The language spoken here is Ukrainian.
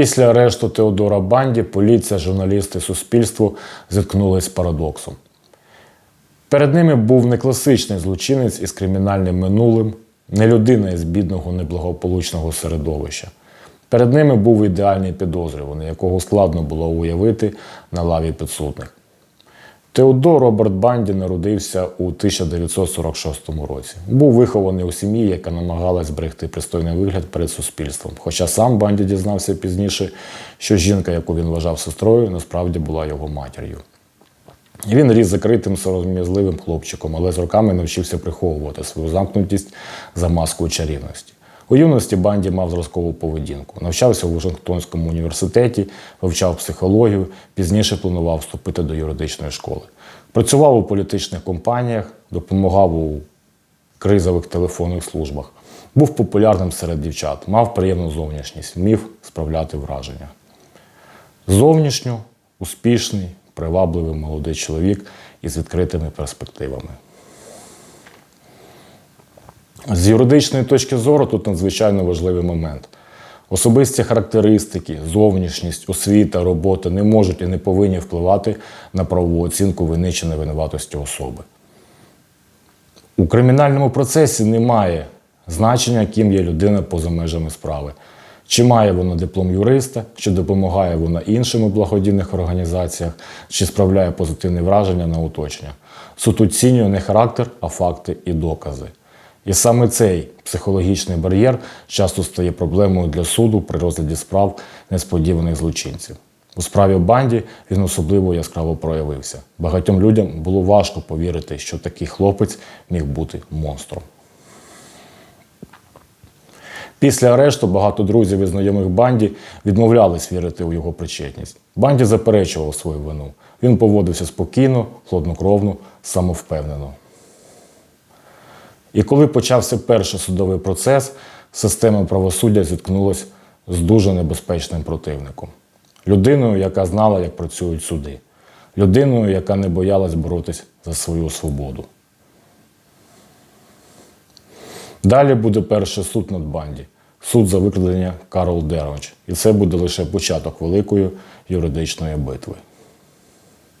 Після арешту Теодора Банді поліція, журналісти, суспільство зіткнулись з парадоксом. Перед ними був не класичний злочинець із кримінальним минулим, не людина із бідного, неблагополучного середовища. Перед ними був ідеальний підозрюваний, якого складно було уявити на лаві підсудних. Теодор Роберт Банді народився у 1946 році. Був вихований у сім'ї, яка намагалась зберегти пристойний вигляд перед суспільством. Хоча сам Банді дізнався пізніше, що жінка, яку він вважав сестрою, насправді була його матір'ю. Він ріс закритим сором'язливим хлопчиком, але з роками навчився приховувати свою замкнутість за маскою чарівності. У юності Банді мав зразкову поведінку. Навчався у Вашингтонському університеті, вивчав психологію, пізніше планував вступити до юридичної школи. Працював у політичних компаніях, допомагав у кризових телефонних службах. Був популярним серед дівчат, мав приємну зовнішність, вмів справляти враження. Зовнішньо успішний, привабливий молодий чоловік із відкритими перспективами. З юридичної точки зору тут надзвичайно важливий момент. Особисті характеристики, зовнішність, освіта, робота не можуть і не повинні впливати на правову оцінку вини чи невинуватості особи. У кримінальному процесі немає значення, ким є людина поза межами справи. Чи має вона диплом юриста, чи допомагає вона іншим у благодійних організаціях, чи справляє позитивне враження на оточення. Суд оцінює не характер, а факти і докази. І саме цей психологічний бар'єр часто стає проблемою для суду при розгляді справ несподіваних злочинців. У справі банді він особливо яскраво проявився. Багатьом людям було важко повірити, що такий хлопець міг бути монстром. Після арешту багато друзів і знайомих банді відмовлялись вірити у його причетність. Банді заперечував свою вину. Він поводився спокійно, хладнокровно, самовпевнено. І коли почався перший судовий процес, система правосуддя зіткнулася з дуже небезпечним противником. Людиною, яка знала, як працюють суди. Людиною, яка не боялась боротись за свою свободу. Далі буде перший суд над банді. Суд за викрадення Карл Дерович. І це буде лише початок великої юридичної битви.